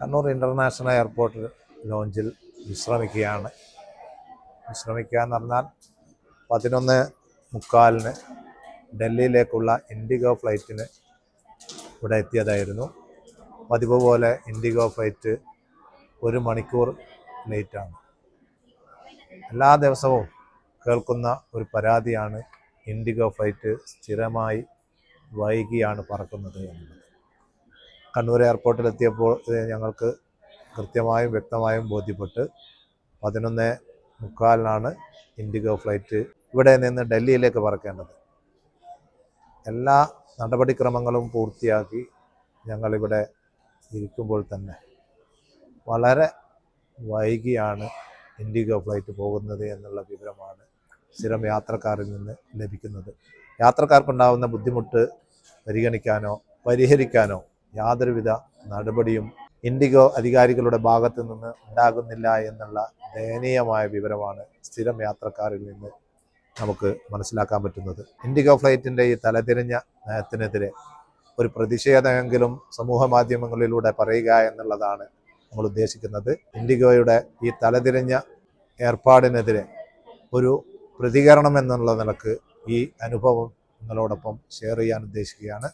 Kannur international airport ലോഞ്ചിൽ വിശ്രമിക്കുകയാണ്. വിശ്രമിക്കുക എന്ന് പറഞ്ഞാൽ പതിനൊന്ന് മുക്കാലിന് ഡൽഹിയിലേക്കുള്ള ഇൻഡിഗോ ഫ്ലൈറ്റിന് ഇവിടെ എത്തിയതായിരുന്നു. പതിവ് പോലെ ഇൻഡിഗോ ഫ്ലൈറ്റ് ഒരു മണിക്കൂർ ലേറ്റാണ്. എല്ലാ ദിവസവും കേൾക്കുന്ന ഒരു പരാതിയാണ് ഇൻഡിഗോ ഫ്ലൈറ്റ് സ്ഥിരമായി വൈകിയാണ് പറക്കുന്നത് എന്നുള്ളത്. കണ്ണൂർ എയർപോർട്ടിൽ എത്തിയപ്പോൾ ഇത് ഞങ്ങൾക്ക് കൃത്യമായും വ്യക്തമായും ബോധ്യപ്പെട്ട് പതിനൊന്ന് മുക്കാലിനാണ് ഇൻഡിഗോ ഫ്ലൈറ്റ് ഇവിടെ നിന്ന് ഡൽഹിയിലേക്ക് പറക്കേണ്ടത്. എല്ലാ നടപടിക്രമങ്ങളും പൂർത്തിയാക്കി ഞങ്ങളിവിടെ ഇരിക്കുമ്പോൾ തന്നെ വളരെ വൈകിയാണ് ഇൻഡിഗോ ഫ്ലൈറ്റ് പോകുന്നത് എന്നുള്ള വിവരമാണ് സ്ഥിരം യാത്രക്കാരിൽ നിന്ന് ലഭിക്കുന്നത്. യാത്രക്കാർക്കുണ്ടാകുന്ന ബുദ്ധിമുട്ട് പരിഗണിക്കാനോ പരിഹരിക്കാനോ യാതൊരുവിധ നടപടിയും ഇൻഡിഗോ അധികാരികളുടെ ഭാഗത്ത് നിന്ന് ഉണ്ടാകുന്നില്ല എന്നുള്ള ദയനീയമായ വിവരമാണ് സ്ഥിരം യാത്രക്കാരിൽ നിന്ന് നമുക്ക് മനസ്സിലാക്കാൻ പറ്റുന്നത്. ഇൻഡിഗോ ഫ്ലൈറ്റിന്റെ ഈ തലതിരിഞ്ഞ നയത്തിനെതിരെ ഒരു പ്രതിഷേധമെങ്കിലും സമൂഹ മാധ്യമങ്ങളിലൂടെ പറയുക എന്നുള്ളതാണ് നമ്മൾ ഉദ്ദേശിക്കുന്നത്. ഇൻഡിഗോയുടെ ഈ തലതിരിഞ്ഞ ഏർപ്പാടിനെതിരെ ഒരു പ്രതികരണം എന്നുള്ള നിലയ്ക്ക് ഈ അനുഭവം നിങ്ങളോടൊപ്പം ഷെയർ ചെയ്യാൻ ഉദ്ദേശിക്കുകയാണ്.